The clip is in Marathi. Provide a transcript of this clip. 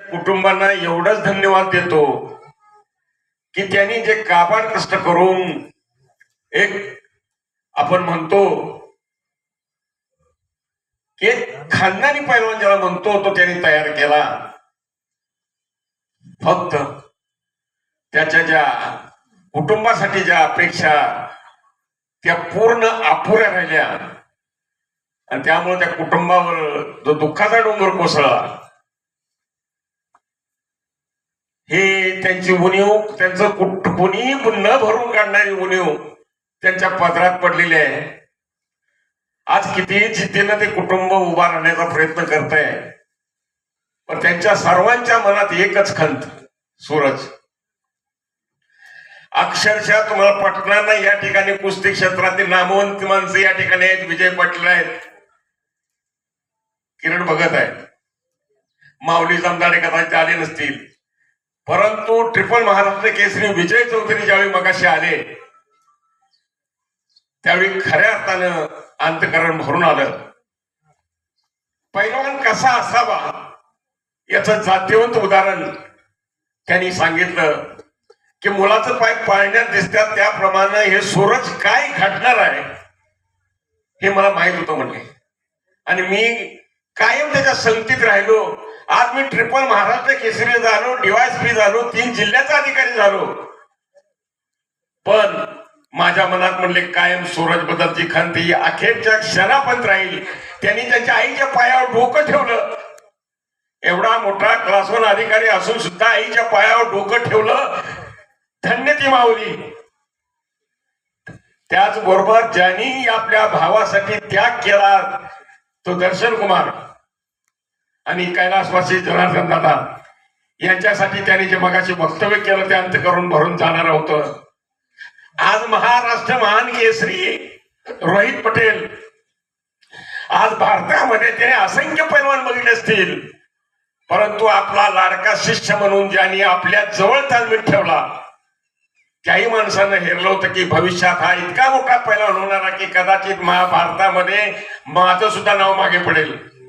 कुटुंबांना एवढंच धन्यवाद देतो की त्यांनी जे काबाड कष्ट करून एक आपण म्हणतो की एक खानदानी पैलवान ज्याला म्हणतो तो त्यांनी तयार केला. फक्त त्याच्या ज्या कुटुंबासाठी ज्या अपेक्षा त्या पूर्ण अपुऱ्या राहिल्या. आणि त्यामुळे त्या कुटुंबावर जो दुःखाचा डोंगर कोसळला. हे त्यांची उणीव त्यांचं कुठ कोणीही न भरून काढणारी उणीव त्यांच्या पदरात पडलेली आहे. आज किती जिद्दीनं ते कुटुंब उभा राहण्याचा प्रयत्न करत आहे पण त्यांच्या सर्वांच्या मनात एकच खंत सूरज. अक्षरशः तुम्हाला पटणार नाही या ठिकाणी कुस्ती क्षेत्रातील नामवंत माणसं या ठिकाणी आहेत विजय पाटील आहेत. किरण भगत आहेत. माऊली जमदाडे कदाचित आले नसतील. परंतु ट्रिपल महाराष्ट्र केसरी विजय चौधरी ज्यावेळी मगाशी आले त्यावेळी खऱ्या अर्थानं अंतकरण भरून आलं. पैलवान कसा असावा याचं जातीवंत उदाहरण त्यांनी सांगितलं की मुलाचं पाय पाळण्यात दिसतात त्याप्रमाणे हे सूरज काय घडणार आहे हे मला माहीत होतं म्हणले आणि मी कायम त्याच्या संगतीत राहिलो आज मी ट्रिपल महाराष्ट्र केसरी झालो डीवायसपी झालो तीन जिल्ह्याचा अधिकारी झालो. पण माझ्या मनात म्हणले कायम सूरज बदलची खंत अखेरच्या क्षणापर्यंत राहील. त्यांनी त्यांच्या आईच्या पायावर डोकं ठेवलं. एवढा मोठा क्लास वन अधिकारी असून सुद्धा आईच्या पायावर डोकं ठेवलं. धन्य ती माऊली. त्याचबरोबर ज्यांनी आपल्या भावासाठी त्याग केला तो दर्शन कुमार. आणि कैलासवासी जनार्दन दादा यांच्यासाठी त्यांनी जे मगाशी वक्तव्य केलं ते अंत करून भरून जाणार होतं. आज महाराष्ट्र महान केसरी रोहित पटेल आज भारतामध्ये त्याने असंख्य पैलवान बघितले असतील. परंतु आपला लाडका शिष्य म्हणून ज्यांनी आपल्या जवळ तालमीत ठेवला काही माणसानं हेरलं होतं की भविष्यात हा इतका मोठा पैलवान होणारा की कदाचित महाभारतामध्ये माझं सुद्धा नाव मागे पडेल.